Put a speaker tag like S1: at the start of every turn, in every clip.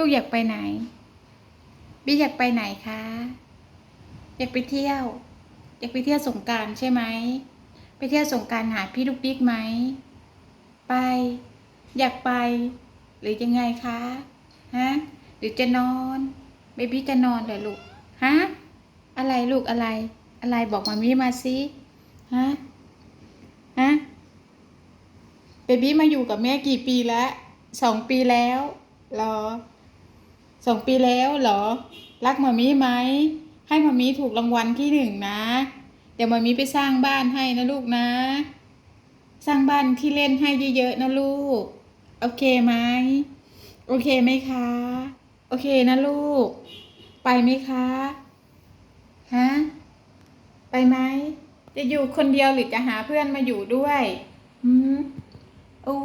S1: ลูกอยากไปไหนบี้อยากไปไหนคะ อยากไปเที่ยว อยากไปเที่ยวสงการใช่ไหม ไปเที่ยวสงการหาพี่ลูกดิ๊กไหม ไป อยากไป หรือยังไงคะ ฮะ หรือจะนอนเบบี้จะนอนเหรอลูก ฮะ อะไรลูกอะไร อะไรบอกมามีมาสิฮะ ฮะ เบบี้มาอยู่กับแม่กี่ปีแล้ว สองปีแล้ว รอ สองปีแล้วเหรอ รักมามีไหม ให้มามีถูกรางวัลที่หนึ่งนะ เดี๋ยวมามีไปสร้างบ้านให้นะลูกนะ สร้างบ้านที่เล่นให้เยอะๆนะลูก โอเคไหม โอเคไหมคะ โอเคนะลูก ไปไหมคะ ฮะ ไปไหม จะอยู่คนเดียวหรือจะหาเพื่อนมาอยู่ด้วยหืมอุ้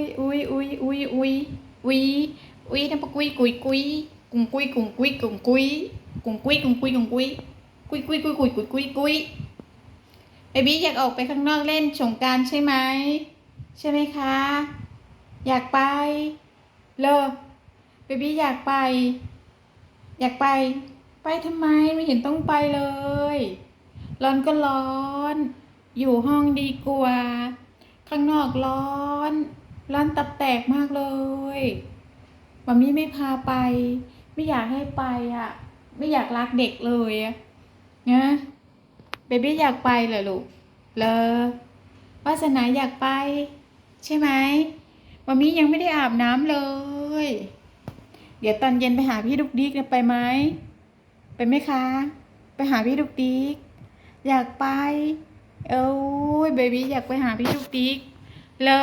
S1: ยอุ้ยอุ้ยอุ้ยอุ้ยอุ้ย อุ้ยน้ำปะกุยกุยกุยกุงกุยกุงกุยกุงกุยกุงกุยกุงกุยกุงกุยกุยกุยกุยกุยกุยกุยกุยเบบี้อยากออกไปข้างนอกเล่นสงการใช่ไหมใช่ไหมคะ อยากไปเลอเบบี้อยากไป อยากไป ไปทำไมไม่เห็นต้องไปเลย ร้อนก็ร้อน อยู่ห้องดีกว่า ข้างนอกร้อน ร้อนตับแตกมากเลย มัมมี่ไม่พาไป ไม่อยากให้ไปอะ ไม่อยากรักเด็กเลยนะเบบี้อยากไปเหรอลูกเลอวาสนาอยากไป ใช่ไหมมัมมี่ยังไม่ได้อาบน้ำเลย เดี๋ยวตอนเย็นไปหาพี่ดุกดิกไปไหมไปไหมคะ ไปหาพี่ดุกดิกอยากไป เอ้ยเบบี้อยากไปหาพี่ดุกดิกเลอ